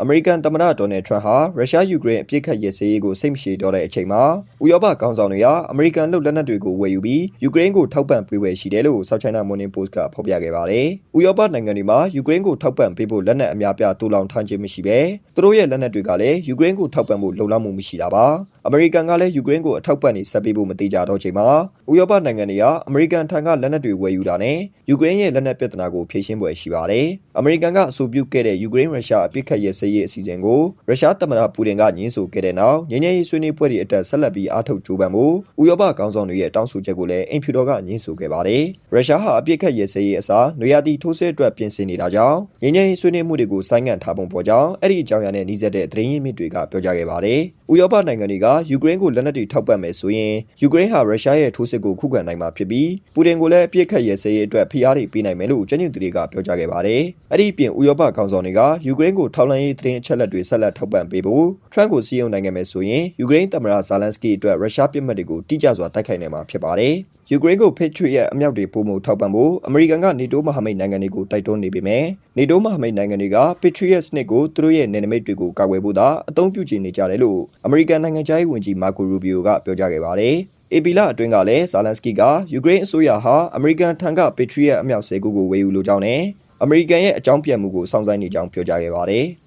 အမေရိကန်သမ္မတဒေါ်နယ်ထရန့်ဟာရုရှားယူကရိန်းအပြစ်ခတ်ရစရေးကိုစိတ်မရှိတော့တဲ့အချိန်မှာဥရောပခေါင်းဆောင်တွေဟာအမေရိကန်လုပ်လက်နက်တွေကိုဝယ်ယူပြီးယူကရိန်းကိုထောက်ပံ့ပေးဝယ်ရှိတယ်လို့ South China Morning Post ကဖော်ပြခဲ့ပါတယ်။ဥရောပနိုင်ငံတွေမှာယူကရိန်းကိုထောက်ပံ့ပေးဖို့လက်နက်အများပြားတူလောင်ထားခြင်းမရှိပဲသူတို့ရဲ့လက်နက်တွေကလည်းယူကရိန်းကိုထောက်ပံ့ဖို့လုံလောက်မှုမရှိတာပါ။အမေရိကန်ကလည်းယူကရိန်းကိုအထောက်ပံ့နေဆက်ပေးဖို့မတိကြတော့ချိန်မှာဥရောပနိုင်ငံတွေဟာအမေရိကန်ထံကလက်နက်တွေဝယ်ယူတာနဲ့ယူကရိန်းရဲ့လက်နက်ပြဿနာကိုဖြေရှင်းပွဲရှိပါတယ်။အမေရိကန်ကအဆိုပြုခဲ့တဲ့ယူကရိန်းရုရှားအပြစ်ခတ်ရစရေးအစီအစဉ်ကိုရုရှားသမ္မတပူတင်ကညှင်းဆိုခဲ့တဲ့နောက်ငြိမ်းချမ်းရေးဆွေးနွေးပွဲတွေအတက်ဆက်လက်ပြီးအားထုတ်ကြိုးပမ်းမှုဥရောပခေါင်းဆောင်တွေရဲ့တောင်းဆိုချက်ကိုလည်းအင်ဖြူတော်ကညှင်းဆိုခဲ့ပါတယ်။ရုရှားဟာအပြစ်ခတ်ရစရေးအစားနွေရာသီထိုးစစ်အတွက်ပြင်ဆင်နေတာကြောင့်ငြိမ်းချမ်းရေးဆွေးနွေးမှုတွေကိုဆိုင်းငံ့ထားပုံပေါ်ကြောင်းအဲ့ဒီအကြောင်းအရာနဲ့နှီးစပ်တဲ့သတင်းရင်းမြစ်တွေကပြောကြားခဲ့ပါတယ်။ ဥရောပနိုင်ငံတွေကယူကရိန်းကိုလက်နက်တွေထောက်ပံ့မယ်ဆိုရင်ယူကရိန်းဟာရုရှားရဲ့ထိုးစစ်ကိုခုခံနိုင်မှာဖြစ်ပြီးပူတင်ကိုလည်းအပြစ်ခတ်ရစရေးအတွက်ဖိအားတွေပေးနိုင်မယ်လို့ကျွမ်းကျင်သူတွေကပြောကြားခဲ့ပါတယ်။အဲ့ဒီအပြင်ဥရောပခေါင်းဆောင်တွေကယူကရိန်းကိုထောက်လှမ်းရေးသတင်းအချက်အလက်တွေဆက်လက်ထောက်ပံ့ပေးဖို့ထရန့်ကိုစီယုံနိုင်ခဲ့မယ်ဆိုရင်ယူကရိန်းသမ္မတဇာလန်စကီအတွက်ရုရှားပြစ်မှတ်တွေကိုတိကျစွာတိုက်ခိုက်နိုင်မှာဖြစ်ပါတယ်။ ယူကရိန်းကို Patriot အမြောက်တွေပုံမှုထောက်ပံ့ဖို့အမေရိကန်ကနေတိုးမဟာမိတ်နိုင်ငံတွေကိုတိုက်တွန်းနေပေမဲ့နေတိုးမဟာမိတ်နိုင်ငံတွေက Patriot စနစ်ကိုသူတို့ရဲ့နယ်နိမိတ်တွေကိုကာကွယ်ဖို့သာအသုံးပြုချင်နေကြတယ်လို့အမေရိကန်နိုင်ငံခြားရေးဝန်ကြီးမာကိုရူဘီယိုကပြောကြားခဲ့ပါတယ်။ AP လအတွင်းကလည်းဇာလန်စကီကယူကရိန်းအစိုးရဟာအမေရိကန်ထံက Patriot အမြောက်၁၀ခုကိုဝယ်ယူလိုကြောင်းနဲ့အမေရိကန်ရဲ့အကြောင်းပြန်မှုကိုစောင့်ဆိုင်းနေကြောင်းပြောကြားခဲ့ပါတယ်။